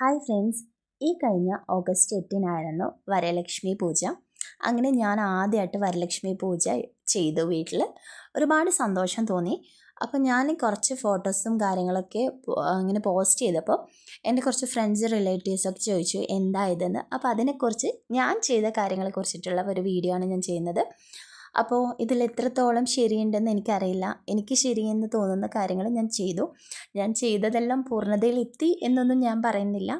Hi friends ഈ കഴിഞ്ഞ August എട്ടിനായിരുന്നു Varalakshmi പൂജ. അങ്ങനെ ഞാൻ ആദ്യമായിട്ട് വരലക്ഷ്മി പൂജ ചെയ്തു വീട്ടിൽ ഒരുപാട് സന്തോഷം തോന്നി. അപ്പോൾ ഞാൻ കുറച്ച് ഫോട്ടോസും കാര്യങ്ങളൊക്കെ അങ്ങനെ പോസ്റ്റ് ചെയ്തപ്പോൾ എന്റെ കുറച്ച് ഫ്രണ്ട്സ് റിലേറ്റീവ്സൊക്കെ ചോദിച്ചു എന്താ ഇതെന്ന്? അപ്പോൾ അതിനെക്കുറിച്ച് ഞാൻ ചെയ്ത കാര്യങ്ങളെ കുറിച്ചിട്ടുള്ള ഒരു വീഡിയോ ആണ് ഞാൻ ചെയ്യുന്നത്. അപ്പോൾ ഇതിൽ എത്രത്തോളം ശരിയുണ്ടെന്ന് എനിക്കറിയില്ല. എനിക്ക് ശരിയെന്ന് തോന്നുന്ന കാര്യങ്ങൾ ഞാൻ ചെയ്തു. ഞാൻ ചെയ്തതെല്ലാം പൂർണതയിൽ എത്തി എന്നൊന്നും ഞാൻ പറയുന്നില്ല.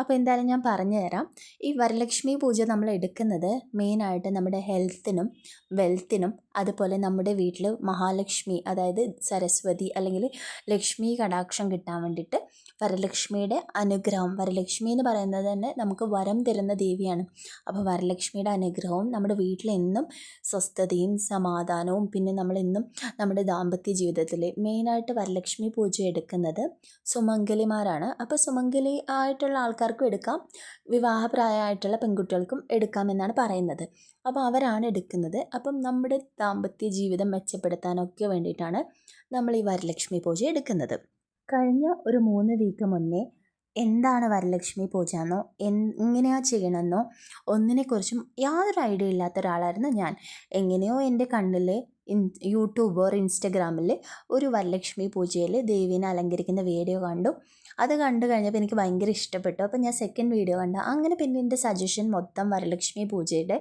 അപ്പോൾ എന്തായാലും ഞാൻ പറഞ്ഞു തരാം. ഈ വരലക്ഷ്മി പൂജ നമ്മൾ എടുക്കുന്നത് മെയിനായിട്ട് നമ്മുടെ ഹെൽത്തിനും വെൽത്തിനും അതുപോലെ നമ്മുടെ വീട്ടിൽ മഹാലക്ഷ്മി അതായത് സരസ്വതി അല്ലെങ്കിൽ ലക്ഷ്മി കടാക്ഷം കിട്ടാൻ വേണ്ടിയിട്ട് വരലക്ഷ്മിയുടെ അനുഗ്രഹം. വരലക്ഷ്മി എന്ന് പറയുന്നത് തന്നെ നമുക്ക് വരം തരുന്ന ദേവിയാണ്. അപ്പോൾ വരലക്ഷ്മിയുടെ അനുഗ്രഹവും നമ്മുടെ വീട്ടിലെന്നും സ്വസ്ഥതയും സമാധാനവും. പിന്നെ നമ്മൾ നമ്മളെന്നും നമ്മുടെ ദാമ്പത്യ ജീവിതത്തിൽ മെയിനായിട്ട് വരലക്ഷ്മി പൂജ എടുക്കുന്നത് സുമംഗലിമാരാണ്. അപ്പോൾ സുമംഗലി ആയിട്ടുള്ള ആൾക്കാർക്കും എടുക്കാം. വിവാഹപ്രായമായിട്ടുള്ള പെൺകുട്ടികൾക്കും എടുക്കാമെന്നാണ് പറയുന്നത്. അപ്പോൾ അവരാണ് എടുക്കുന്നത്. അപ്പം നമ്മുടെ ദാമ്പത്യ ജീവിതം മെച്ചപ്പെടുത്താനൊക്കെ വേണ്ടിയിട്ടാണ് നമ്മൾ ഈ വരലക്ഷ്മി പൂജ എടുക്കുന്നത്. കഴിഞ്ഞ ഒരു മൂന്ന് വീക്ക് മുന്നേ എന്താണ് വരലക്ഷ്മി പൂജ എന്നോ എങ്ങനെയാ ചെയ്യണമെന്നോ ഒന്നിനെക്കുറിച്ചും യാതൊരു ഐഡിയ ഇല്ലാത്ത ഒരാളായിരുന്നു ഞാൻ. എങ്ങനെയോ എന്റെ കണ്ണിൽ ഇൻ യൂട്യൂബ് ഓർ ഇൻസ്റ്റഗ്രാമിൽ ഒരു വരലക്ഷ്മി പൂജയിൽ ദേവീനെ അലങ്കരിക്കുന്ന വീഡിയോ കണ്ടു. അത് കണ്ടു കഴിഞ്ഞപ്പോൾ എനിക്ക് ഭയങ്കര ഇഷ്ടപ്പെട്ടു. അപ്പോൾ ഞാൻ സെക്കൻഡ് വീഡിയോ കണ്ടു. അങ്ങനെ പിന്നെ എന്റെ സജഷൻ മൊത്തം വരലക്ഷ്മി പൂജയുടെ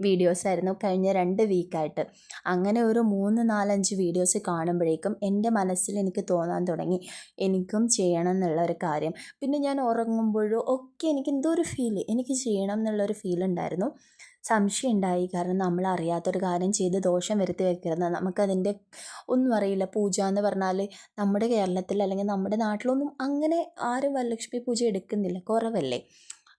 വീഡിയോസ് ആയിരുന്നു കഴിഞ്ഞ രണ്ട് വീക്കായിട്ട് അങ്ങനെ ഒരു മൂന്ന് നാലഞ്ച് വീഡിയോസ് കാണുമ്പോഴേക്കും എന്റെ മനസ്സിൽ എനിക്ക് തോന്നാൻ തുടങ്ങി. എനിക്കും ചെയ്യണം എന്നുള്ള ഒരു കാര്യം. പിന്നെ ഞാൻ ഉറങ്ങുമ്പോഴും ഒക്കെ എനിക്ക് എന്തോ ഒരു ഫീൽ എനിക്ക് ചെയ്യണം എന്നുള്ളൊരു ഫീൽ ഉണ്ടായിരുന്നു. സംശയം ഉണ്ടായി. കാരണം നമ്മൾ അറിയാത്തൊരു കാര്യം ചെയ്ത് ദോഷം വരുത്തി വെക്കരുത്. നമുക്കതിന്റെ ഒന്നും അറിയില്ല. പൂജ എന്ന് പറഞ്ഞാൽ നമ്മുടെ കേരളത്തിൽ അല്ലെങ്കിൽ നമ്മുടെ നാട്ടിലൊന്നും അങ്ങനെ ആരും വരലക്ഷ്മി പൂജ എടുക്കുന്നില്ല. കുറവല്ലേ?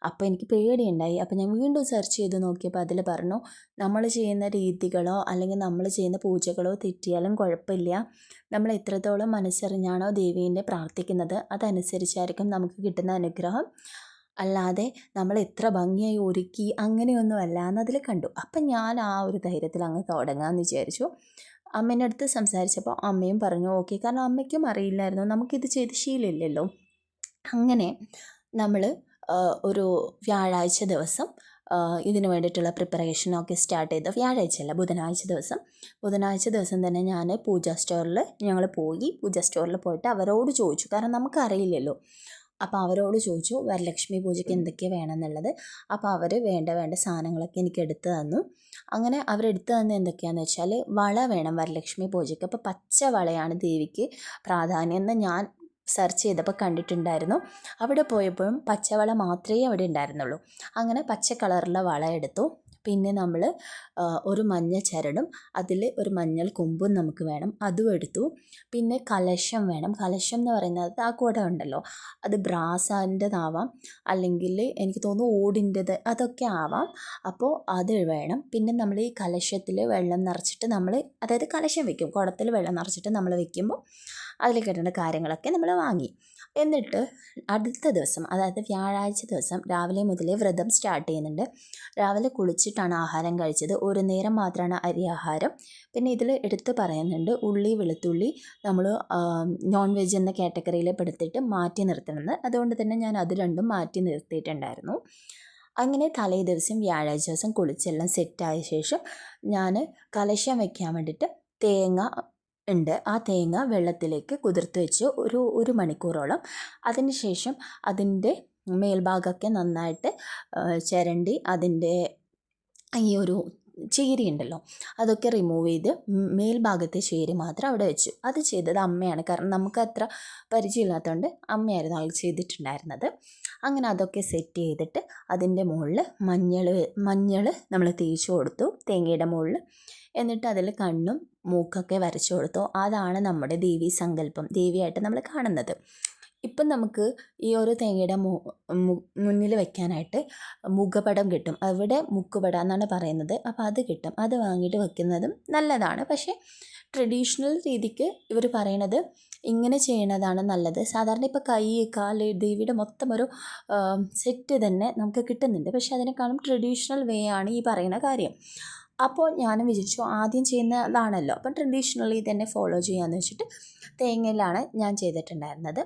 അപ്പോൾ എനിക്ക് പേടിയുണ്ടായി. അപ്പോൾ ഞാൻ വീണ്ടും സെർച്ച് ചെയ്ത് നോക്കിയപ്പോൾ അതിൽ പറഞ്ഞു നമ്മൾ ചെയ്യുന്ന രീതികളോ അല്ലെങ്കിൽ നമ്മൾ ചെയ്യുന്ന പൂജകളോ തെറ്റിയാലും കുഴപ്പമില്ല. നമ്മൾ എത്രത്തോളം മനസ്സറിഞ്ഞാണോ ദേവീന്റെ പ്രാർത്ഥിക്കുന്നത് അതനുസരിച്ചായിരിക്കും നമുക്ക് കിട്ടുന്ന അനുഗ്രഹം. അല്ലാതെ നമ്മൾ എത്ര ഭംഗിയായി ഒരുക്കി അങ്ങനെയൊന്നും അല്ല എന്നതിൽ കണ്ടു. അപ്പം ഞാൻ ആ ഒരു ധൈര്യത്തിൽ അങ്ങ് തുടങ്ങാമെന്ന് വിചാരിച്ചു. അമ്മേന്റെ അടുത്ത് സംസാരിച്ചപ്പോൾ അമ്മയും പറഞ്ഞു ഓക്കെ കാരണം അമ്മയ്ക്കും അറിയില്ലായിരുന്നു. നമുക്കിത് ചെയ്ത് ശീലമില്ലല്ലോ. അങ്ങനെ നമ്മൾ ഒരു വ്യാഴാഴ്ച ദിവസം ഇതിന് വേണ്ടിയിട്ടുള്ള പ്രിപ്പറേഷനൊക്കെ സ്റ്റാർട്ട് ചെയ്ത വ്യാഴാഴ്ച അല്ല ബുധനാഴ്ച ദിവസം. ബുധനാഴ്ച ദിവസം തന്നെ ഞാൻ പൂജ സ്റ്റോറിൽ ഞങ്ങൾ പോയി പൂജ സ്റ്റോറിൽ പോയിട്ട് അവരോട് ചോദിച്ചു. കാരണം നമുക്കറിയില്ലല്ലോ. അപ്പോൾ അവരോട് ചോദിച്ചു വരലക്ഷ്മി പൂജയ്ക്ക് എന്തൊക്കെ വേണമെന്നുള്ളത്. അപ്പോൾ അവർ വേണ്ട വേണ്ട സാധനങ്ങളൊക്കെ എനിക്ക് എടുത്തു തന്നു. അങ്ങനെ അവരെടുത്തു തന്ന എന്തൊക്കെയാണെന്ന് വെച്ചാൽ വള വേണം വരലക്ഷ്മി പൂജയ്ക്ക്. അപ്പോൾ പച്ച വളയാണ് ദേവിക്ക് പ്രാധാന്യം എന്ന് ഞാൻ സെർച്ച് ചെയ്തപ്പോൾ കണ്ടിട്ടുണ്ടായിരുന്നു. അവിടെ പോയപ്പോഴും പച്ചവള മാത്രമേ അവിടെ ഉണ്ടായിരുന്നുള്ളൂ. അങ്ങനെ പച്ച കളറുള്ള വള എടുത്തു പിന്നെ നമ്മൾ ഒരു മഞ്ഞ ചരടും അതിൽ ഒരു മഞ്ഞൾ കൊമ്പും നമുക്ക് വേണം. അതും എടുത്തു. പിന്നെ കലശം വേണം. കലശം എന്ന് പറയുന്നത് ആ കുട ഉണ്ടല്ലോ. അത് ബ്രാസാന്റെതാവാം അല്ലെങ്കിൽ എനിക്ക് തോന്നുന്നു ഓടിന്റെത് അതൊക്കെ ആവാം. അപ്പോൾ അത് വേണം. പിന്നെ നമ്മൾ ഈ കലശത്തിൽ വെള്ളം നിറച്ചിട്ട് നമ്മൾ അതായത് കലശം വെക്കും. കുടത്തിൽ വെള്ളം നിറച്ചിട്ട് നമ്മൾ വെക്കുമ്പോൾ അതിൽ കിടേണ്ട കാര്യങ്ങളൊക്കെ നമ്മൾ വാങ്ങി. എന്നിട്ട് അടുത്ത ദിവസം അതായത് വ്യാഴാഴ്ച ദിവസം രാവിലെ മുതലേ വ്രതം സ്റ്റാർട്ട് ചെയ്യുന്നുണ്ട്. രാവിലെ കുളിച്ചിട്ടാണ് ആഹാരം കഴിച്ചത്. ഒരു നേരം മാത്രമാണ് അരി ആഹാരം. പിന്നെ ഇതിൽ എടുത്ത് പറയുന്നുണ്ട് ഉള്ളി വെളുത്തുള്ളി നമ്മൾ നോൺ വെജ് എന്ന കാറ്റഗറിയിൽ പെടുത്തിട്ട് മാറ്റി നിർത്തണമെന്ന് അതുകൊണ്ട് തന്നെ ഞാൻ അത് രണ്ടും മാറ്റി നിർത്തിയിട്ടുണ്ടായിരുന്നു. അങ്ങനെ തലേ ദിവസം വ്യാഴാഴ്ച ദിവസം കുളിച്ചെല്ലാം സെറ്റായ ശേഷം ഞാൻ കലശം വയ്ക്കാൻ വേണ്ടിയിട്ട് തേങ്ങ ഉണ്ട്. ആ തേങ്ങ വെള്ളത്തിലേക്ക് കുതിർത്ത് വെച്ച് ഒരു ഒരു മണിക്കൂറോളം. അതിന് ശേഷം അതിന്റെ മേൽഭാഗമൊക്കെ നന്നായിട്ട് ചിരണ്ടി അതിന്റെ ഈ ഒരു ചേരി ഉണ്ടല്ലോ അതൊക്കെ റിമൂവ് ചെയ്ത് മേൽഭാഗത്തെ ചേരി മാത്രം അവിടെ വെച്ചു. അത് ചെയ്തത് അമ്മയാണ്. കാരണം നമുക്ക് അത്ര പരിചയമില്ലാത്തതുകൊണ്ട് അമ്മയായിരുന്നു അത് ചെയ്തിട്ടുണ്ടായിരുന്നത്. അങ്ങനെ അതൊക്കെ സെറ്റ് ചെയ്തിട്ട് അതിന്റെ മുകളിൽ മഞ്ഞൾ മഞ്ഞൾ നമ്മൾ തേച്ച് കൊടുത്തു തേങ്ങയുടെ മുകളിൽ. എന്നിട്ട് അതിൽ കണ്ണും മൂക്കൊക്കെ വരച്ചു കൊടുത്തോ? അതാണ് നമ്മുടെ ദേവി സങ്കല്പം ദേവിയായിട്ട് നമ്മൾ കാണുന്നത്. ഇപ്പം നമുക്ക് ഈ ഒരു തേങ്ങയുടെ മുന്നിൽ വെക്കാനായിട്ട് മുഖപടം കിട്ടും. അവിടെ മുക്കുപടം എന്നാണ് പറയുന്നത്. അപ്പോൾ അത് കിട്ടും. അത് വാങ്ങിയിട്ട് വെക്കുന്നതും നല്ലതാണ്. പക്ഷേ ട്രഡീഷണൽ രീതിക്ക് ഇവർ പറയണത് ഇങ്ങനെ ചെയ്യണതാണ് നല്ലത്. സാധാരണ ഇപ്പോൾ കൈ കാൽ ദേവിയുടെ മൊത്തം ഒരു സെറ്റ് തന്നെ നമുക്ക് കിട്ടുന്നുണ്ട്. പക്ഷേ അതിനേക്കാളും ട്രഡീഷണൽ വേ ആണ് ഈ പറയുന്ന കാര്യം. അപ്പോൾ ഞാനും വിചാരിച്ചു ആദ്യം ചെയ്യുന്നതാണല്ലോ. അപ്പം ട്രഡീഷണലി തന്നെ ഫോളോ ചെയ്യാമെന്ന് വെച്ചിട്ട് തേങ്ങയിലാണ് ഞാൻ ചെയ്തിട്ടുണ്ടായിരുന്നത്.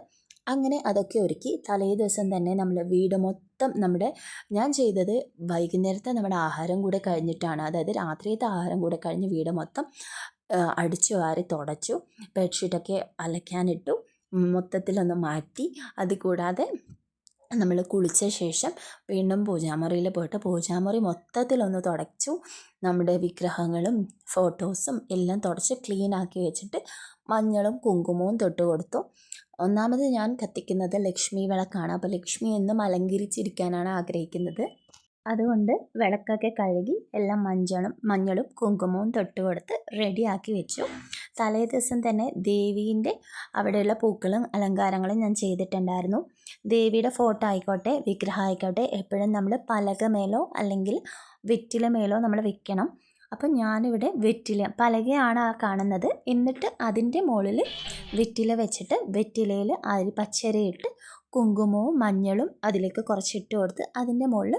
അങ്ങനെ അതൊക്കെ ഒരുക്കി തലേ ദിവസം തന്നെ നമ്മൾ വീട് മൊത്തം നമ്മുടെ ഞാൻ ചെയ്തത് വൈകുന്നേരത്തെ നമ്മുടെ ആഹാരം കൂടെ കഴിഞ്ഞിട്ടാണ്. അതായത് രാത്രിയത്തെ ആഹാരം കൂടെ കഴിഞ്ഞ് വീട് മൊത്തം അടിച്ചു വാരി തുടച്ചു. ബെഡ്ഷീറ്റൊക്കെ അലക്കാനിട്ടു. മൊത്തത്തിലൊന്ന് മാറ്റി. അത് കൂടാതെ നമ്മൾ കുളിച്ച ശേഷം വീണ്ടും പൂജാമുറിയിൽ പോയിട്ട് പൂജാമുറി മൊത്തത്തിലൊന്ന് തുടച്ചു. നമ്മുടെ വിഗ്രഹങ്ങളും ഫോട്ടോസും എല്ലാം തുടച്ച് ക്ലീൻ ആക്കി വെച്ചിട്ട് മഞ്ഞളും കുങ്കുമവും തൊട്ട് കൊടുത്തു. ഒന്നാമത് ഞാൻ കത്തിക്കുന്നത് ലക്ഷ്മി വിളക്കാണ്. അപ്പോൾ ലക്ഷ്മി എന്നും അലങ്കരിച്ചിരിക്കാനാണ് ആഗ്രഹിക്കുന്നത്. അതുകൊണ്ട് വിളക്കൊക്കെ കഴുകി എല്ലാം മഞ്ഞളും മഞ്ഞളും കുങ്കുമവും തൊട്ട് കൊടുത്ത് റെഡിയാക്കി വെച്ചു. തലേ ദിവസം തന്നെ ദേവീന്റെ അവിടെയുള്ള പൂക്കളും അലങ്കാരങ്ങളും ഞാൻ ചെയ്തിട്ടുണ്ടായിരുന്നു. ദേവിയുടെ ഫോട്ടോ ആയിക്കോട്ടെ വിഗ്രഹം ആയിക്കോട്ടെ എപ്പോഴും നമ്മൾ പലകമേലോ അല്ലെങ്കിൽ വെറ്റില മേലോ നമ്മൾ വെക്കണം. അപ്പം ഞാനിവിടെ വെറ്റില പലകയാണ് ആ കാണുന്നത്. എന്നിട്ട് അതിന്റെ മുകളിൽ വെറ്റില വെച്ചിട്ട് വെറ്റിലയിൽ അരി പച്ചരയിട്ട് കുങ്കുമവും മഞ്ഞളും അതിലേക്ക് കുറച്ചിട്ട് കൊടുത്ത് അതിന്റെ മുകളിൽ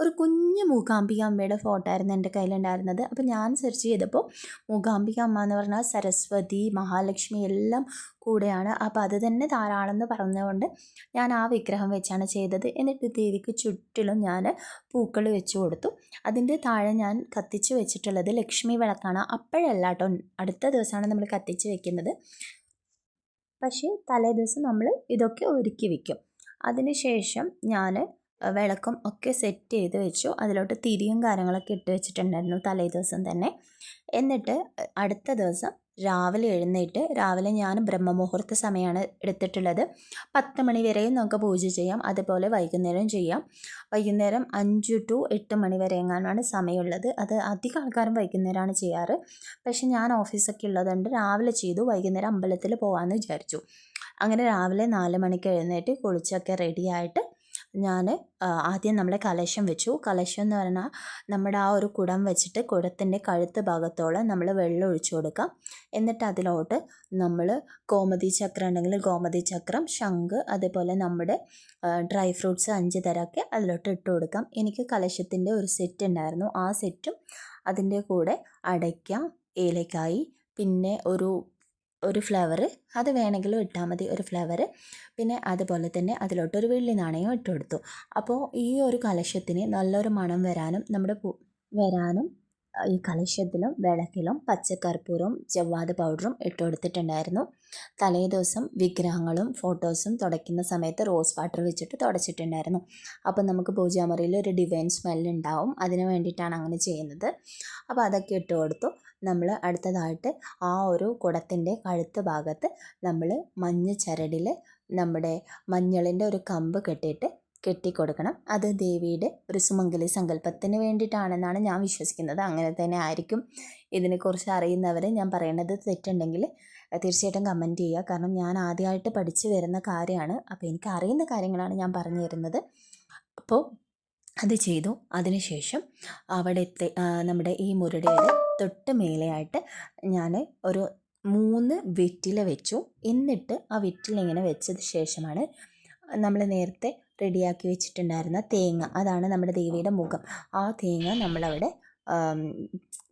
ഒരു കുഞ്ഞ് മൂകാംബിക അമ്മയുടെ ഫോട്ടോ ആയിരുന്നു എന്റെ കയ്യിലുണ്ടായിരുന്നത്. അപ്പോൾ ഞാൻ സെർച്ച് ചെയ്തപ്പോൾ മൂകാംബിക അമ്മ എന്ന് പറഞ്ഞാൽ സരസ്വതി മഹാലക്ഷ്മി എല്ലാം കൂടെയാണ്. അപ്പോൾ അത് തന്നെ താരാണെന്ന് പറഞ്ഞുകൊണ്ട് ഞാൻ ആ വിഗ്രഹം വെച്ചാണ് ചെയ്തത്. എന്നിട്ട് ദേവിക്ക് ചുറ്റിലും ഞാൻ പൂക്കൾ വെച്ച് കൊടുത്തു. അതിന്റെ താഴെ ഞാൻ കത്തിച്ച് വെച്ചിട്ടുള്ളത് ലക്ഷ്മി വിളക്കാണ്. അപ്പോഴല്ല കേട്ടോ അടുത്ത ദിവസമാണ് നമ്മൾ കത്തിച്ച് വെക്കുന്നത്. പക്ഷേ തലേ ദിവസം നമ്മൾ ഇതൊക്കെ ഒരുക്കി വെക്കും. അതിനുശേഷം ഞാൻ വിളക്കും ഒക്കെ സെറ്റ് ചെയ്ത് വെച്ചു. അതിലോട്ട് തിരിയും കാര്യങ്ങളൊക്കെ ഇട്ട് വെച്ചിട്ടുണ്ടായിരുന്നു തലേ ദിവസം തന്നെ. എന്നിട്ട് അടുത്ത ദിവസം രാവിലെ എഴുന്നേറ്റ് രാവിലെ ഞാൻ ബ്രഹ്മമുഹൂർത്ത സമയമാണ് എടുത്തിട്ടുള്ളത്. പത്ത് മണി വരെയും നമുക്ക് പൂജ ചെയ്യാം. അതുപോലെ വൈകുന്നേരം ചെയ്യാം. വൈകുന്നേരം അഞ്ച് ടു എട്ട് മണി വരെ എങ്ങാനാണ് സമയമുള്ളത്. അത് അധികം ആൾക്കാരും വൈകുന്നേരമാണ് ചെയ്യാറ്. പക്ഷെ ഞാൻ ഓഫീസൊക്കെ ഉള്ളതുകൊണ്ട് രാവിലെ ചെയ്തു. വൈകുന്നേരം അമ്പലത്തിൽ പോകാമെന്ന് വിചാരിച്ചു. അങ്ങനെ രാവിലെ നാല് മണിക്ക് എഴുന്നേറ്റ് കുളിച്ചൊക്കെ റെഡിയായിട്ട് ഞാൻ ആദ്യം നമ്മൾ കലശം വെച്ചു. കലശം എന്ന് പറഞ്ഞാൽ നമ്മുടെ ആ ഒരു കുടം വെച്ചിട്ട് കുടത്തിന്റെ കഴുത്ത് ഭാഗത്തോളം നമ്മൾ വെള്ളം ഒഴിച്ചു കൊടുക്കാം. എന്നിട്ട് അതിലോട്ട് നമ്മൾ ഗോമതി ചക്രം ഉണ്ടെങ്കിൽ ഗോമതി ചക്രം ശംഖ് അതേപോലെ നമ്മുടെ ഡ്രൈ ഫ്രൂട്ട്സ് അഞ്ച് തരമൊക്കെ അതിലോട്ട് ഇട്ട് കൊടുക്കാം. എനിക്ക് കലശത്തിന്റെ ഒരു സെറ്റ് ഉണ്ടായിരുന്നു. ആ സെറ്റും അതിന്റെ കൂടെ അടയ്ക്ക. ഏലക്കായി. പിന്നെ ഒരു ഒരു ഫ്ലവർ അത് വേണമെങ്കിലും ഇട്ടാൽ മതി ഒരു ഫ്ലവർ പിന്നെ അതുപോലെ തന്നെ അതിലോട്ടൊരു വെള്ളി നാണയം ഇട്ട് കൊടുത്തു. അപ്പോൾ ഈ ഒരു കലശത്തിന് നല്ലൊരു മണം വരാനും നമ്മുടെ വരാനും ഈ കലശത്തിലും വിളക്കിലും പച്ചക്കർപ്പൂരവും ജവ്വാദ് പൗഡറും ഇട്ട് കൊടുത്തിട്ടുണ്ടായിരുന്നു. തലേ ദിവസം വിഗ്രഹങ്ങളും ഫോട്ടോസും തുടയ്ക്കുന്ന സമയത്ത് റോസ് വാട്ടർ വെച്ചിട്ട് തുടച്ചിട്ടുണ്ടായിരുന്നു. അപ്പം നമുക്ക് പൂജാമുറിയിൽ ഒരു ഡിവൈൻ സ്മെല്ലുണ്ടാവും അതിന് വേണ്ടിയിട്ടാണ് അങ്ങനെ ചെയ്യുന്നത്. അപ്പോൾ അതൊക്കെ ഇട്ട് കൊടുത്തു. നമ്മൾ അടുത്തതായിട്ട് ആ ഒരു കുടത്തിന്റെ കഴുത്ത് ഭാഗത്ത് നമ്മൾ മഞ്ഞ ചരടിൽ നമ്മുടെ മഞ്ഞളിന്റെ ഒരു കമ്പ് കെട്ടിയിട്ട് കെട്ടിക്കൊടുക്കണം. അത് ദേവിയുടെ ഒരു സുമംഗലി സങ്കല്പത്തിന് വേണ്ടിയിട്ടാണെന്നാണ് ഞാൻ വിശ്വസിക്കുന്നത്. അങ്ങനെ തന്നെ ആയിരിക്കും. ഇതിനെക്കുറിച്ച് അറിയുന്നവർ ഞാൻ പറയുന്നത് തെറ്റുണ്ടെങ്കിൽ തീർച്ചയായിട്ടും കമന്റ് ചെയ്യുക. കാരണം ഞാൻ ആദ്യമായിട്ട് പഠിച്ചു വരുന്ന കാര്യമാണ്. അപ്പോൾ എനിക്ക് അറിയുന്ന കാര്യങ്ങളാണ് ഞാൻ പറഞ്ഞു തരുന്നത്. അപ്പോൾ അത് ചെയ്തു. അതിനുശേഷം അവിടെ നമ്മുടെ ഈ മുരടിയുടെ തൊട്ട് മേലെയായിട്ട് ഞാൻ ഒരു മൂന്ന് വെറ്റില വെച്ചു. എന്നിട്ട് ആ വെറ്റില ഇങ്ങനെ വെച്ചത് ശേഷമാണ് നമ്മൾ നേരത്തെ റെഡിയാക്കി വെച്ചിട്ടുണ്ടായിരുന്ന തേങ്ങ. അതാണ് നമ്മുടെ ദേവിയുടെ മുഖം. ആ തേങ്ങ നമ്മളവിടെ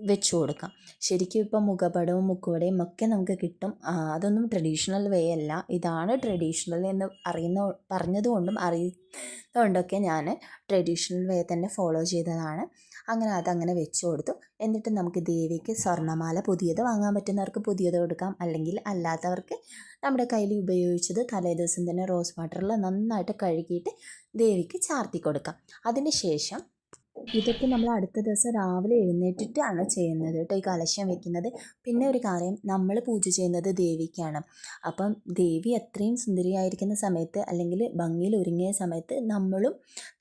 വെച്ച് കൊടുക്കാം. ശരിക്കും ഇപ്പം മുഖപടവും മുക്കുവടയും ഒക്കെ നമുക്ക് കിട്ടും. അതൊന്നും ട്രഡീഷണൽ വേ അല്ല. ഇതാണ് ട്രഡീഷണൽ എന്ന് അറിയുന്ന പറഞ്ഞതുകൊണ്ടും അറിയുന്നതുകൊണ്ടൊക്കെ ഞാൻ ട്രഡീഷണൽ വേ തന്നെ ഫോളോ ചെയ്തതാണ്. അങ്ങനെ അതങ്ങനെ വെച്ചു കൊടുത്തു. എന്നിട്ട് നമുക്ക് ദേവിക്ക് സ്വർണമാല പുതിയത് വാങ്ങാൻ പറ്റുന്നവർക്ക് പുതിയത് കൊടുക്കാം. അല്ലെങ്കിൽ അല്ലാത്തവർക്ക് നമ്മുടെ കയ്യിൽ ഉപയോഗിച്ചത് തലേദിവസം തന്നെ റോസ് വാട്ടറിൽ നന്നായിട്ട് കഴുകിയിട്ട് ദേവിക്ക് ചാർത്തി കൊടുക്കാം. അതിന് ശേഷം ഇതൊക്കെ നമ്മൾ അടുത്ത ദിവസം രാവിലെ എഴുന്നേറ്റിട്ടാണ് ചെയ്യുന്നത് കേട്ടോ ഈ കലശം വെക്കുന്നത്. പിന്നെ ഒരു കാര്യം നമ്മൾ പൂജ ചെയ്യുന്നത് ദേവിക്കാണ്. അപ്പം ദേവി അത്രയും സുന്ദരിയായിരിക്കുന്ന സമയത്ത് അല്ലെങ്കിൽ ഭംഗിയിൽ ഒരുങ്ങിയ സമയത്ത് നമ്മളും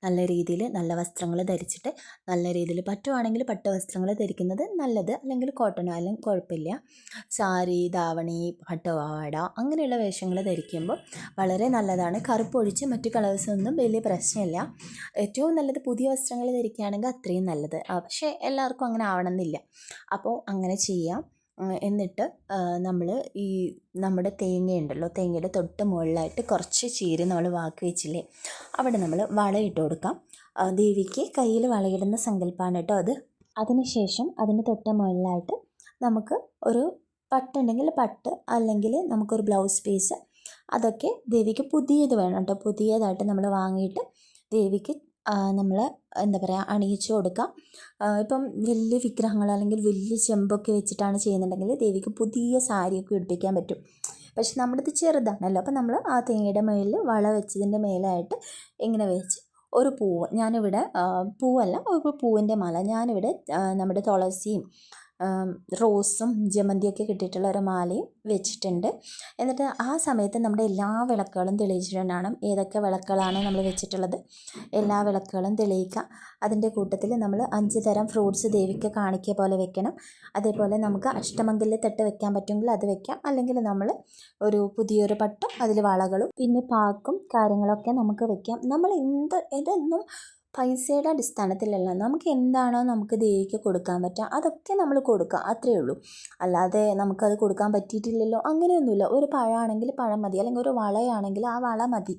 നല്ല രീതിയിൽ നല്ല വസ്ത്രങ്ങൾ ധരിച്ചിട്ട് നല്ല രീതിയിൽ പറ്റുവാണെങ്കിൽ പട്ട വസ്ത്രങ്ങൾ ധരിക്കുന്നത് നല്ലത്. അല്ലെങ്കിൽ കോട്ടൺ ആയാലും കുഴപ്പമില്ല. സാരി ധാവണി പട്ടുപാവാട അങ്ങനെയുള്ള വേഷങ്ങൾ ധരിക്കുമ്പോൾ വളരെ നല്ലതാണ്. കറുപ്പൊഴിച്ച് മറ്റു കളേഴ്സൊന്നും വലിയ പ്രശ്നമില്ല. ഏറ്റവും നല്ലത് പുതിയ വസ്ത്രങ്ങൾ ധരിക്കുകയാണ് ആണെങ്കിൽ അത്രയും നല്ലത്. പക്ഷേ എല്ലാവർക്കും അങ്ങനെ ആവണമെന്നില്ല. അപ്പോൾ അങ്ങനെ ചെയ്യാം. എന്നിട്ട് നമ്മൾ ഈ നമ്മുടെ തേങ്ങയുണ്ടല്ലോ തേങ്ങയുടെ തൊട്ട് മുകളിലായിട്ട് കുറച്ച് ചീര നമ്മൾ വാക്കി വെച്ചില്ലേ അവിടെ നമ്മൾ വളയിട്ട് കൊടുക്കാം. ദേവിക്ക് കയ്യിൽ വളയിടുന്ന സങ്കല്പമാണ് കേട്ടോ അത്. അതിനുശേഷം അതിന് തൊട്ട് മുകളിലായിട്ട് നമുക്ക് ഒരു പട്ടുണ്ടെങ്കിൽ പട്ട് അല്ലെങ്കിൽ നമുക്കൊരു ബ്ലൗസ് പീസ് അതൊക്കെ ദേവിക്ക് പുതിയത് വേണം കേട്ടോ. പുതിയതായിട്ട് നമ്മൾ വാങ്ങിയിട്ട് ദേവിക്ക് നമ്മൾ എന്താ പറയുക അണിയിച്ച് കൊടുക്കാം. ഇപ്പം വലിയ വിഗ്രഹങ്ങൾ അല്ലെങ്കിൽ വലിയ ചെമ്പൊക്കെ വെച്ചിട്ടാണ് ചെയ്യുന്നുണ്ടെങ്കിൽ ദേവിക്ക് പുതിയ സാരിയൊക്കെ ഇടിപ്പിക്കാൻ പറ്റും. പക്ഷെ നമ്മുടേത് ചെറുതാണല്ലോ അപ്പം നമ്മൾ ആ തേങ്ങയുടെ മേളിൽ വള വെച്ചതിന്റെ മേലായിട്ട് ഇങ്ങനെ വെച്ച് ഒരു പൂവ്. ഞാനിവിടെ പൂവല്ല ഒരു പൂവിന്റെ മാല. ഞാനിവിടെ നമ്മുടെ തുളസിയും റോസും ജമന്തിയൊക്കെ കിട്ടിയിട്ടുള്ള ഒരു മാലയും വെച്ചിട്ടുണ്ട്. എന്നിട്ട് ആ സമയത്ത് നമ്മുടെ എല്ലാ വിളക്കുകളും തെളിയിച്ചിട്ടുണ്ടാണ്. ഏതൊക്കെ വിളക്കുകളാണ് നമ്മൾ വെച്ചിട്ടുള്ളത്? എല്ലാ വിളക്കുകളും തെളിയിക്കുക. അതിന്റെ കൂട്ടത്തിൽ നമ്മൾ അഞ്ച് തരം ഫ്രൂട്ട്സ് ദേവിക്ക് കാണിക്കുക പോലെ വെക്കണം. അതേപോലെ നമുക്ക് അഷ്ടമംഗലിൽ തട്ട് വെക്കാൻ പറ്റുമെങ്കിൽ അത് വെക്കാം. അല്ലെങ്കിൽ നമ്മൾ ഒരു പുതിയൊരു പട്ടം അതിൽ വളകളും പിന്നെ പാക്കും കാര്യങ്ങളൊക്കെ നമുക്ക് വെക്കാം. നമ്മൾ എന്ത് ഇതൊന്നും പൈസയുടെ അടിസ്ഥാനത്തിലല്ല. നമുക്ക് എന്താണോ നമുക്ക് ദേവിക്ക് കൊടുക്കാൻ പറ്റുക അതൊക്കെ നമ്മൾ കൊടുക്കുക അത്രയേ ഉള്ളൂ. അല്ലാതെ നമുക്കത് കൊടുക്കാൻ പറ്റിയിട്ടില്ലല്ലോ അങ്ങനെയൊന്നുമില്ല. ഒരു പഴമാണെങ്കിൽ പഴം മതി അല്ലെങ്കിൽ ഒരു വളയാണെങ്കിൽ ആ വള മതി.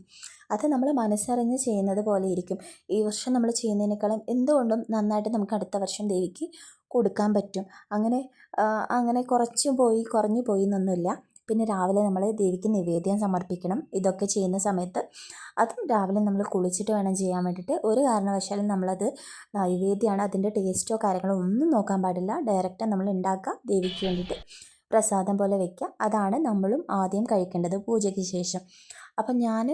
അത് നമ്മൾ മനസ്സറിഞ്ഞ് ചെയ്യുന്നത് പോലെ ഇരിക്കും. ഈ വർഷം നമ്മൾ ചെയ്യുന്നതിനേക്കാളും എന്തുകൊണ്ടും നന്നായിട്ട് നമുക്ക് അടുത്ത വർഷം ദേവിക്ക് കൊടുക്കാൻ പറ്റും. അങ്ങനെ അങ്ങനെ കുറച്ച് പോയി കുറഞ്ഞു പോയി എന്നൊന്നുമില്ല. പിന്നെ രാവിലെ നമ്മൾ ദേവിക്ക് നിവേദ്യം സമർപ്പിക്കണം. ഇതൊക്കെ ചെയ്യുന്ന സമയത്ത് അതും രാവിലെ നമ്മൾ കുളിച്ചിട്ട് വേണം ചെയ്യാൻ വേണ്ടിയിട്ട്. ഒരു കാരണവശാലും നമ്മളത് നൈവേദ്യമാണ് അതിന്റെ ടേസ്റ്റോ കാര്യങ്ങളോ ഒന്നും നോക്കാൻ പാടില്ല. ഡയറക്റ്റ് നമ്മൾ ഉണ്ടാക്കുക ദേവിക്ക് വേണ്ടിയിട്ട്. പ്രസാദം പോലെ വെക്കുക. അതാണ് നമ്മളും ആദ്യം കഴിക്കേണ്ടത് പൂജയ്ക്ക് ശേഷം. അപ്പം ഞാൻ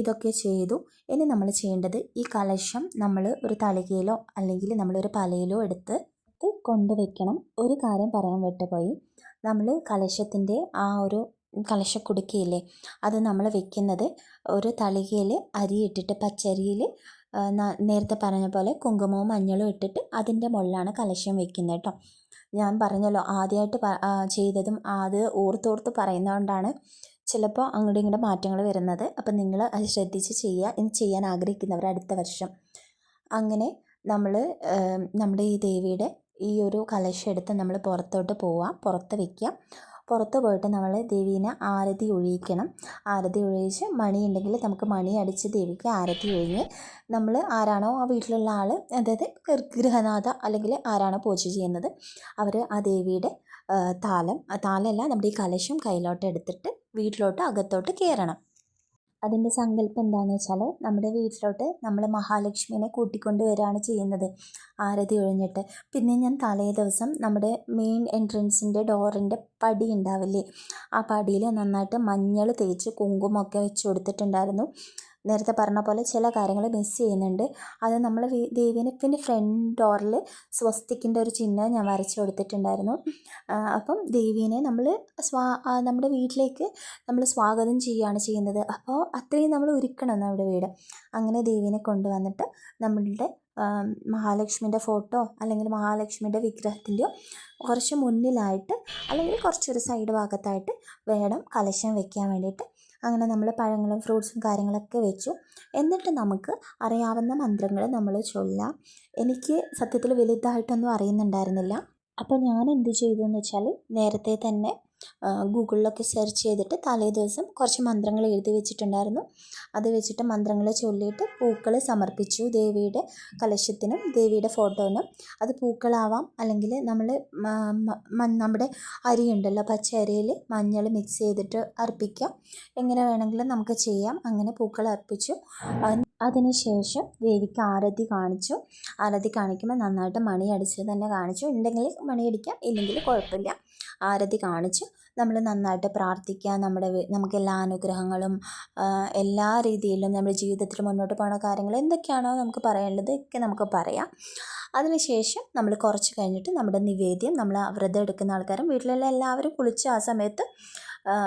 ഇതൊക്കെ ചെയ്തു. ഇനി നമ്മൾ ചെയ്യേണ്ടത് ഈ കലശം നമ്മൾ ഒരു തളികയിലോ അല്ലെങ്കിൽ നമ്മളൊരു പലയിലോ എടുത്ത് കൊണ്ടുവയ്ക്കണം. ഒരു കാര്യം പറയാൻ വിട്ടുപോയി. നമ്മൾ കലശത്തിന്റെ ആ ഒരു കലശ കലശക്കുടുക്കയില്ലേ അത് നമ്മൾ വെക്കുന്നത് ഒരു തളികയിൽ അരി ഇട്ടിട്ട് പച്ചരിയിൽ നേരത്തെ പറഞ്ഞ പോലെ കുങ്കുമവും മഞ്ഞളും ഇട്ടിട്ട് അതിന്റെ മുകളിലാണ് കലശം വെക്കുന്നത് കേട്ടോ ഞാൻ പറഞ്ഞല്ലോ ആദ്യമായിട്ട് ചെയ്തതും അത് ഓർത്തോർത്ത് പറയുന്നതുകൊണ്ടാണ് ചിലപ്പോൾ അങ്ങോട്ടും ഇങ്ങോട്ടും മാറ്റങ്ങൾ വരുന്നത്. അപ്പം നിങ്ങൾ അത് ശ്രദ്ധിച്ച് ചെയ്യുക. ഇനി ചെയ്യാൻ ആഗ്രഹിക്കുന്നവർ അടുത്ത വർഷം. അങ്ങനെ നമ്മൾ നമ്മുടെ ഈ ദേവിയുടെ ഈ ഒരു കലശം എടുത്ത് നമ്മൾ പുറത്തോട്ട് പോവാം. പുറത്ത് വയ്ക്കുക പുറത്ത് പോയിട്ട് നമ്മൾ ദേവീനെ ആരതി ഒഴിയിക്കണം. ആരതി ഒഴിച്ച് മണി ഉണ്ടെങ്കിൽ നമുക്ക് മണി അടിച്ച് ദേവിക്ക് ആരതി ഒഴിഞ്ഞ് നമ്മൾ ആരാണോ ആ വീട്ടിലുള്ള ആൾ അതായത് ഗൃഹനാഥ അല്ലെങ്കിൽ ആരാണോ പൂജ ചെയ്യുന്നത് അവർ ആ ദേവിയുടെ താലം താലമല്ല നമ്മുടെ ഈ കലശം കയ്യിലോട്ട് എടുത്തിട്ട് വീട്ടിലോട്ട് അകത്തോട്ട് കയറണം. അതിന്റെ സങ്കല്പം എന്താണെന്ന് വെച്ചാൽ നമ്മുടെ വീട്ടിലോട്ട് നമ്മൾ മഹാലക്ഷ്മിനെ കൂട്ടിക്കൊണ്ട് വരികയാണ് ചെയ്യുന്നത് ആരതി ഒഴിഞ്ഞിട്ട്. പിന്നെ ഞാൻ തലേ ദിവസം നമ്മുടെ മെയിൻ എൻട്രൻസിന്റെ ഡോറിന്റെ പടി ഉണ്ടാവില്ലേ ആ പടിയിൽ നന്നായിട്ട് മഞ്ഞൾ തേച്ച് കുങ്കുമൊക്കെ വെച്ച് കൊടുത്തിട്ടുണ്ടായിരുന്നു. നേരത്തെ പറഞ്ഞ പോലെ ചില കാര്യങ്ങൾ മിസ്സ് ചെയ്യുന്നുണ്ട്. അത് നമ്മൾ ദേവീനെ പിന്നെ ഫ്രണ്ട് ഡോറിൽ സ്വസ്തിക്കിന്റെ ഒരു ചിഹ്നം ഞാൻ വരച്ചു കൊടുത്തിട്ടുണ്ടായിരുന്നു. അപ്പം ദേവീനെ നമ്മൾ സ്വാ നമ്മുടെ വീട്ടിലേക്ക് നമ്മൾ സ്വാഗതം ചെയ്യുകയാണ് ചെയ്യുന്നത്. അപ്പോൾ അത്രയും നമ്മൾ ഒരുക്കണം നമ്മുടെ വീട്. അങ്ങനെ ദേവീനെ കൊണ്ടുവന്നിട്ട് നമ്മളുടെ മഹാലക്ഷ്മിന്റെ ഫോട്ടോ അല്ലെങ്കിൽ മഹാലക്ഷ്മിയുടെ വിഗ്രഹത്തിന്റെയോ കുറച്ച് മുന്നിലായിട്ട് അല്ലെങ്കിൽ കുറച്ചൊരു സൈഡ് ഭാഗത്തായിട്ട് വേണം കലശം വെക്കാൻ വേണ്ടിയിട്ട് അങ്ങനെ നമ്മൾ പഴങ്ങളും ഫ്രൂട്ട്സും കാര്യങ്ങളൊക്കെ വെച്ചു. എന്നിട്ട് നമുക്ക് അറിയാവുന്ന മന്ത്രങ്ങൾ നമ്മൾ ചൊല്ലാം. എനിക്ക് സത്യത്തിൽ വലുതായിട്ടൊന്നും അറിയുന്നുണ്ടായിരുന്നില്ല. അപ്പോൾ ഞാൻ എന്ത് ചെയ്തു എന്ന് വെച്ചാൽ നേരത്തെ തന്നെ ഗൂഗിളിലൊക്കെ സെർച്ച് ചെയ്തിട്ട് തലേ ദിവസം കുറച്ച് മന്ത്രങ്ങൾ എഴുതി വെച്ചിട്ടുണ്ടായിരുന്നു. അത് വെച്ചിട്ട് മന്ത്രങ്ങൾ ചൊല്ലിയിട്ട് പൂക്കൾ സമർപ്പിച്ചു ദേവിയുടെ കലശത്തിനും ദേവിയുടെ ഫോട്ടോനും. അത് പൂക്കളാവാം. അല്ലെങ്കിൽ നമ്മൾ നമ്മുടെ അരി ഉണ്ടല്ലോ പച്ച അരിയിൽ മഞ്ഞൾ മിക്സ് ചെയ്തിട്ട് അർപ്പിക്കാം. എങ്ങനെ വേണമെങ്കിലും നമുക്ക് ചെയ്യാം. അങ്ങനെ പൂക്കൾ അർപ്പിച്ചു. അതിനുശേഷം ദേവിക്ക് ആരതി കാണിച്ചു. ആരതി കാണിക്കുമ്പോൾ നന്നായിട്ട് മണി അടിച്ച് തന്നെ കാണിച്ചു. ഉണ്ടെങ്കിൽ മണിയടിക്കാം ഇല്ലെങ്കിൽ കുഴപ്പമില്ല. ആരതി കാണിച്ച് നമ്മൾ നന്നായിട്ട് പ്രാർത്ഥിക്കുക നമ്മുടെ നമുക്ക് എല്ലാ അനുഗ്രഹങ്ങളും എല്ലാ രീതിയിലും നമ്മുടെ ജീവിതത്തിൽ മുന്നോട്ട് പോകുന്ന കാര്യങ്ങൾ എന്തൊക്കെയാണോ നമുക്ക് പറയാനുള്ളത് ഒക്കെ നമുക്ക് പറയാം. അതിനുശേഷം നമ്മൾ കുറച്ച് കഴിഞ്ഞിട്ട് നമ്മുടെ നിവേദ്യം നമ്മൾ വ്രതം എടുക്കുന്ന ആൾക്കാരും വീട്ടിലുള്ള എല്ലാവരും കുളിച്ച് ആ സമയത്ത്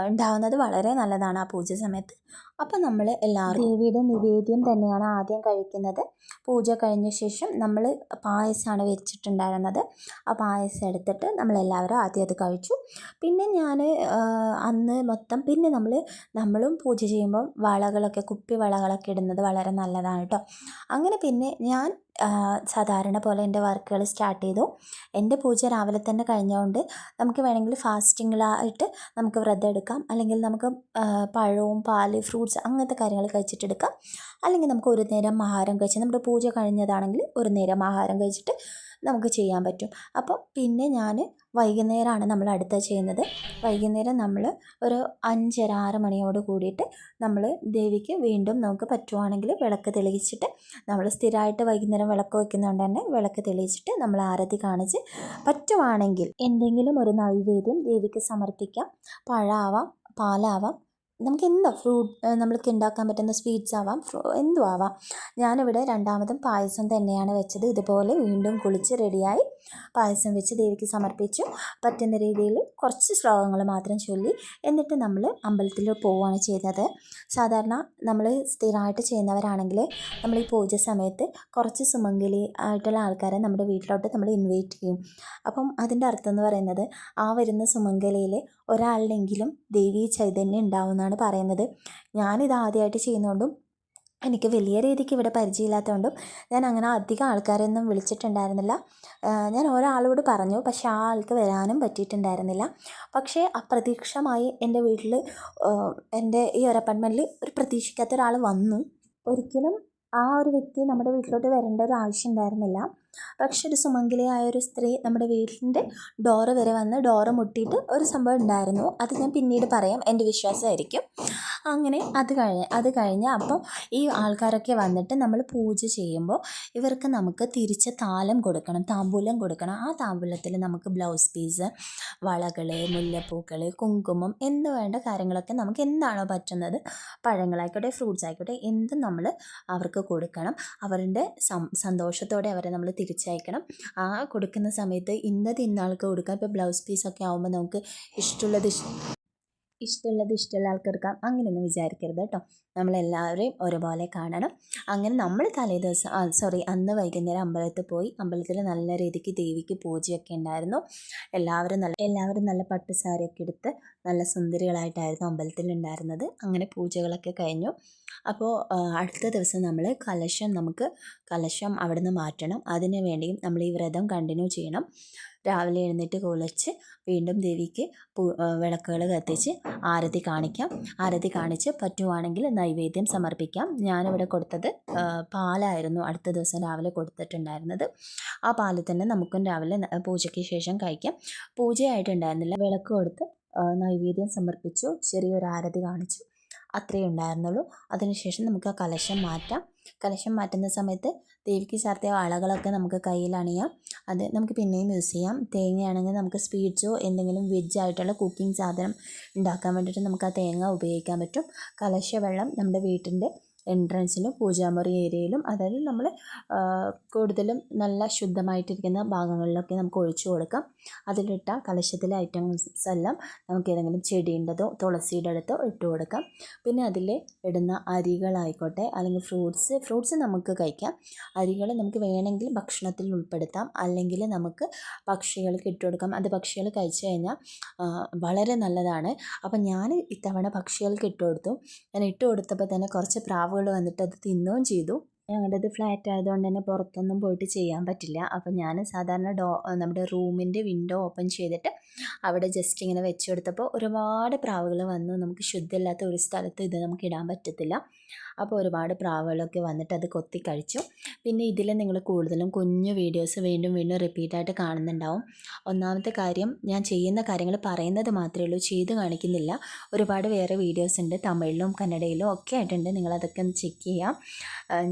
ഉണ്ടാകുന്നത് വളരെ നല്ലതാണ്. ആ പൂജ സമയത്ത് അപ്പം നമ്മൾ എല്ലാവരും ദേവിയുടെ നിവേദ്യം തന്നെയാണ് ആദ്യം കഴിക്കുന്നത്. പൂജ കഴിഞ്ഞ ശേഷം നമ്മൾ പായസമാണ് വെച്ചിട്ടുണ്ടായിരുന്നത്. ആ പായസം എടുത്തിട്ട് നമ്മളെല്ലാവരും ആദ്യം അത് കഴിച്ചു. പിന്നെ ഞാൻ അന്ന് മൊത്തം പിന്നെ നമ്മൾ നമ്മളും പൂജ ചെയ്യുമ്പോൾ വളകളൊക്കെ കുപ്പി വളകളൊക്കെ ഇടുന്നത് വളരെ നല്ലതാണ് കേട്ടോ അങ്ങനെ പിന്നെ ഞാൻ സാധാരണ പോലെ എന്റെ വർക്കുകൾ സ്റ്റാർട്ട് ചെയ്തു. എന്റെ പൂജ രാവിലെ തന്നെ കഴിഞ്ഞതുകൊണ്ട് നമുക്ക് വേണമെങ്കിൽ ഫാസ്റ്റിങ്ങിലായിട്ട് നമുക്ക് വ്രതം എടുക്കാം. അല്ലെങ്കിൽ നമുക്ക് പഴവും പാൽ ഫ്രൂട്ട്സ് അങ്ങനത്തെ കാര്യങ്ങൾ കഴിച്ചിട്ടെടുക്കാം. അല്ലെങ്കിൽ നമുക്ക് ഒരു നേരം ആഹാരം കഴിച്ച് നമ്മുടെ പൂജ കഴിഞ്ഞതാണെങ്കിൽ ഒരു നേരം ആഹാരം കഴിച്ചിട്ട് നമുക്ക് ചെയ്യാൻ പറ്റും. അപ്പോൾ പിന്നെ ഞാൻ വൈകുന്നേരമാണ് നമ്മൾ അടുത്ത ചെയ്യുന്നത്. വൈകുന്നേരം നമ്മൾ ഒരു അഞ്ചര ആറ് മണിയോട് കൂടിയിട്ട് നമ്മൾ ദേവിക്ക് വീണ്ടും നമുക്ക് പറ്റുവാണെങ്കിൽ വിളക്ക് തെളിയിച്ചിട്ട് നമ്മൾ സ്ഥിരമായിട്ട് വൈകുന്നേരം വിളക്ക് വയ്ക്കുന്നതുകൊണ്ട് തന്നെ വിളക്ക് തെളിയിച്ചിട്ട് നമ്മൾ ആരതി കാണിച്ച് പറ്റുവാണെങ്കിൽ എന്തെങ്കിലും ഒരു നൈവേദ്യം ദേവിക്ക് സമർപ്പിക്കാം. പഴാവാം പാലാവാം നമുക്ക് എന്തോ ഫ്രൂട്ട് നമ്മൾക്ക് ഉണ്ടാക്കാൻ പറ്റുന്ന സ്വീറ്റ്സ് ആവാം എന്തും ആവാം. ഞാനിവിടെ രണ്ടാമതും പായസം തന്നെയാണ് വെച്ചത്. ഇതുപോലെ വീണ്ടും കുളിച്ച് റെഡിയായി പായസം വെച്ച് ദേവിക്ക് സമർപ്പിച്ചു. പറ്റുന്ന രീതിയിൽ കുറച്ച് ശ്ലോകങ്ങൾ മാത്രം ചൊല്ലി എന്നിട്ട് നമ്മൾ അമ്പലത്തിൽ പോവുകയാണ് ചെയ്തത് സാധാരണ നമ്മൾ സ്ഥിരമായിട്ട് ചെയ്യുന്നവരാണെങ്കിൽ നമ്മൾ ഈ പൂജ സമയത്ത് കുറച്ച് സുമംഗലി ആയിട്ടുള്ള ആൾക്കാരെ നമ്മുടെ വീട്ടിലോട്ട് നമ്മൾ ഇൻവൈറ്റ് ചെയ്യും. അപ്പം അതിന്റെ അർത്ഥം എന്ന് പറയുന്നത് ആ വരുന്ന സുമംഗലിയിൽ ഒരാളിലെങ്കിലും ദേവീ ചൈതന്യം ഉണ്ടാവുമെന്നാണ് പറയുന്നത്. ഞാനിത് ആദ്യമായിട്ട് ചെയ്യുന്നതുകൊണ്ടും എനിക്ക് വലിയ രീതിക്ക് ഇവിടെ പരിചയമില്ലാത്തതുകൊണ്ടും ഞാൻ അങ്ങനെ അധികം ആൾക്കാരൊന്നും വിളിച്ചിട്ടുണ്ടായിരുന്നില്ല. ഞാൻ ഒരാളോട് പറഞ്ഞു പക്ഷേ ആ ആൾക്ക് വരാനും പറ്റിയിട്ടുണ്ടായിരുന്നില്ല. പക്ഷേ അപ്രതീക്ഷമായി എന്റെ വീട്ടിൽ എന്റെ ഈ ഒരു അപ്പാർട്ട്മെന്റിൽ ഒരു പ്രതീക്ഷിക്കാത്ത ഒരാൾ വന്നു. ഒരിക്കലും ആ ഒരു വ്യക്തി നമ്മുടെ വീട്ടിലോട്ട് വരേണ്ട ഒരു ആവശ്യം ഉണ്ടായിരുന്നില്ല. പക്ഷെ ഒരു സുമംഗലിയായ ഒരു സ്ത്രീ നമ്മുടെ വീട്ടിന്റെ ഡോറ് വരെ വന്ന് ഡോറ് മുട്ടിയിട്ട് ഒരു സംഭവം ഉണ്ടായിരുന്നു. അത് ഞാൻ പിന്നീട് പറയാം. എന്റെ വിശ്വാസമായിരിക്കും. അങ്ങനെ അത് കഴിഞ്ഞ് അത് കഴിഞ്ഞ് അപ്പം ഈ ആൾക്കാരൊക്കെ വന്നിട്ട് നമ്മൾ പൂജ ചെയ്യുമ്പോൾ ഇവർക്ക് നമുക്ക് തിരിച്ച് താലം കൊടുക്കണം താമ്പൂലം കൊടുക്കണം. ആ താമ്പൂലത്തിൽ നമുക്ക് ബ്ലൗസ് പീസ് വളകൾ മുല്ലപ്പൂക്കൾ കുങ്കുമം എന്ന് വേണ്ട കാര്യങ്ങളൊക്കെ നമുക്ക് എന്താണോ പറ്റുന്നത് പഴങ്ങളായിക്കോട്ടെ ഫ്രൂട്ട്സ് ആയിക്കോട്ടെ എന്തും നമ്മൾ അവർക്ക് കൊടുക്കണം. അവരുടെ സന്തോഷത്തോടെ അവരെ നമ്മൾ തിരിച്ചയക്കണം. ആ കൊടുക്കുന്ന സമയത്ത് ഇന്നത് ഇന്നാൾക്ക് കൊടുക്കാം. ഇപ്പോൾ ബ്ലൗസ് പീസൊക്കെ ആകുമ്പോൾ നമുക്ക് ഇഷ്ടമുള്ളത് ഇഷ്ടമുള്ളത് ഇഷ്ടമുള്ള ആൾക്ക് എടുക്കാം അങ്ങനെയൊന്നും വിചാരിക്കരുത് കേട്ടോ. നമ്മളെല്ലാവരെയും ഒരുപോലെ കാണണം. അങ്ങനെ നമ്മൾ തലേ ദിവസം സോറി അന്ന് വൈകുന്നേരം അമ്പലത്തിൽ പോയി അമ്പലത്തിൽ നല്ല രീതിക്ക് ദേവിക്ക് പൂജയൊക്കെ ഉണ്ടായിരുന്നു. എല്ലാവരും നല്ല എല്ലാവരും നല്ല പട്ട് സാരിയൊക്കെ എടുത്ത് നല്ല സുന്ദരികളായിട്ടായിരുന്നു അമ്പലത്തിൽ ഉണ്ടായിരുന്നത്. അങ്ങനെ പൂജകളൊക്കെ കഴിഞ്ഞു. അപ്പോൾ അടുത്ത ദിവസം നമ്മൾ കലശം നമുക്ക് കലശം അവിടെ നിന്ന് മാറ്റണം. അതിനു വേണ്ടിയും നമ്മൾ ഈ വ്രതം കണ്ടിന്യൂ ചെയ്യണം. രാവിലെ എഴുന്നേറ്റ് കുളിച്ച് വീണ്ടും ദേവിക്ക് വിളക്കുകൾ കത്തിച്ച് ആരതി കാണിക്കാം. ആരതി കാണിച്ച് പറ്റുവാണെങ്കിൽ നൈവേദ്യം സമർപ്പിക്കാം. ഞാനിവിടെ കൊടുത്തത് പാലായിരുന്നു അടുത്ത ദിവസം രാവിലെ കൊടുത്തിട്ടുണ്ടായിരുന്നത്. ആ പാൽ തന്നെ നമുക്കും രാവിലെ പൂജയ്ക്ക് ശേഷം കഴിക്കാം. പൂജയായിട്ടുണ്ടായിരുന്നില്ല. വിളക്ക് കൊടുത്ത് നൈവേദ്യം സമർപ്പിച്ചു. ചെറിയൊരു ആരതി കാണിച്ചു. അത്രയേ ഉണ്ടായിരുന്നുള്ളൂ. അതിനുശേഷം നമുക്ക് ആ കലശം മാറ്റാം. കലശം മാറ്റുന്ന സമയത്ത് ദേവിക്ക് ചാർത്തിയ വളകളൊക്കെ നമുക്ക് കയ്യിൽ അണിയാം. അത് നമുക്ക് പിന്നെയും യൂസ് ചെയ്യാം. തേങ്ങയാണെങ്കിൽ നമുക്ക് സ്വീറ്റ്സോ എന്തെങ്കിലും വെജ് ആയിട്ടുള്ള കുക്കിംഗ് സാധനം ഉണ്ടാക്കാൻ വേണ്ടിയിട്ട് നമുക്ക് ആ തേങ്ങ ഉപയോഗിക്കാൻ പറ്റും. കലശ വെള്ളം നമ്മുടെ വീട്ടിന്റെ എൻട്രൻസിലും പൂജാമുറി ഏരിയയിലും അതായത് നമ്മൾ കൂടുതലും നല്ല ശുദ്ധമായിട്ടിരിക്കുന്ന ഭാഗങ്ങളിലൊക്കെ നമുക്ക് ഒഴിച്ചു കൊടുക്കാം. അതിലിട്ട കലശത്തിലെ ഐറ്റംസ് എല്ലാം നമുക്ക് ഏതെങ്കിലും ചെടിയുണ്ടതോ തുളസിയുടെ അടുത്തോ ഇട്ട് കൊടുക്കാം. പിന്നെ അതിൽ ഇടുന്ന അരികളായിക്കോട്ടെ അല്ലെങ്കിൽ ഫ്രൂട്ട്സ് ഫ്രൂട്ട്സ് നമുക്ക് കഴിക്കാം. അരികൾ നമുക്ക് വേണമെങ്കിൽ ഭക്ഷണത്തിൽ ഉൾപ്പെടുത്താം. അല്ലെങ്കിൽ നമുക്ക് പക്ഷികൾക്ക് ഇട്ട് കൊടുക്കാം. അത് പക്ഷികൾ കഴിച്ചു കഴിഞ്ഞാൽ വളരെ നല്ലതാണ്. അപ്പം ഞാൻ ഇത്തവണ പക്ഷികൾക്ക് ഇട്ട് കൊടുത്തു. ഞാൻ ഇട്ട് കൊടുത്തപ്പോൾ തന്നെ കുറച്ച് പ്രാവ് പ്രാവുകൾ വന്നിട്ട് അത് തിന്നുകയും ചെയ്തു. ഞങ്ങളുടേത് ഫ്ലാറ്റ് ആയതുകൊണ്ട് തന്നെ പുറത്തൊന്നും പോയിട്ട് ചെയ്യാൻ പറ്റില്ല. അപ്പോൾ ഞാൻ സാധാരണ ഡോ നമ്മുടെ റൂമിന്റെ വിൻഡോ ഓപ്പൺ ചെയ്തിട്ട് അവിടെ ജസ്റ്റ് ഇങ്ങനെ വെച്ച് കൊടുത്തപ്പോൾ ഒരുപാട് പ്രാവുകൾ വന്നു. നമുക്ക് ശുദ്ധമില്ലാത്ത ഒരു സ്ഥലത്ത് ഇത് നമുക്ക് ഇടാൻ പറ്റത്തില്ല. അപ്പോൾ ഒരുപാട് പ്രാവുകളൊക്കെ വന്നിട്ട് അത് കൊത്തി കഴിച്ചു. പിന്നെ ഇതിൽ നിങ്ങൾ കൂടുതലും കുഞ്ഞു വീഡിയോസ് വീണ്ടും വീണ്ടും റിപ്പീറ്റായിട്ട് കാണുന്നുണ്ടാവും. ഒന്നാമത്തെ കാര്യം ഞാൻ ചെയ്യുന്ന കാര്യങ്ങൾ പറയുന്നത് മാത്രമേ ഉള്ളൂ ചെയ്ത് കാണിക്കുന്നില്ല. ഒരുപാട് വേറെ വീഡിയോസ് ഉണ്ട് തമിഴിലും കന്നഡയിലും ഒക്കെ ആയിട്ടുണ്ട്. നിങ്ങളതൊക്കെ ഒന്ന് ചെക്ക് ചെയ്യാം.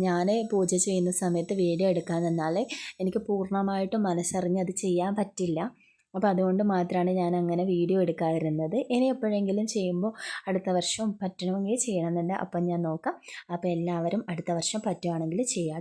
ഞാൻ പൂജ ചെയ്യുന്ന സമയത്ത് വീഡിയോ എടുക്കാൻ നിന്നാൽ എനിക്ക് പൂർണമായിട്ടും മനസ്സറിഞ്ഞ് അത് ചെയ്യാൻ പറ്റില്ല. അപ്പോൾ അതുകൊണ്ട് മാത്രമാണ് ഞാൻ അങ്ങനെ വീഡിയോ എടുക്കാതിരുന്നത്. ഇനി എപ്പോഴെങ്കിലും ചെയ്യുമ്പോൾ അടുത്ത വർഷം പറ്റണമെങ്കിൽ ചെയ്യണമെന്നുണ്ട്. അപ്പം ഞാൻ നോക്കാം. അപ്പോൾ എല്ലാവരും അടുത്ത വർഷം പറ്റുവാണെങ്കിൽ ചെയ്യാം.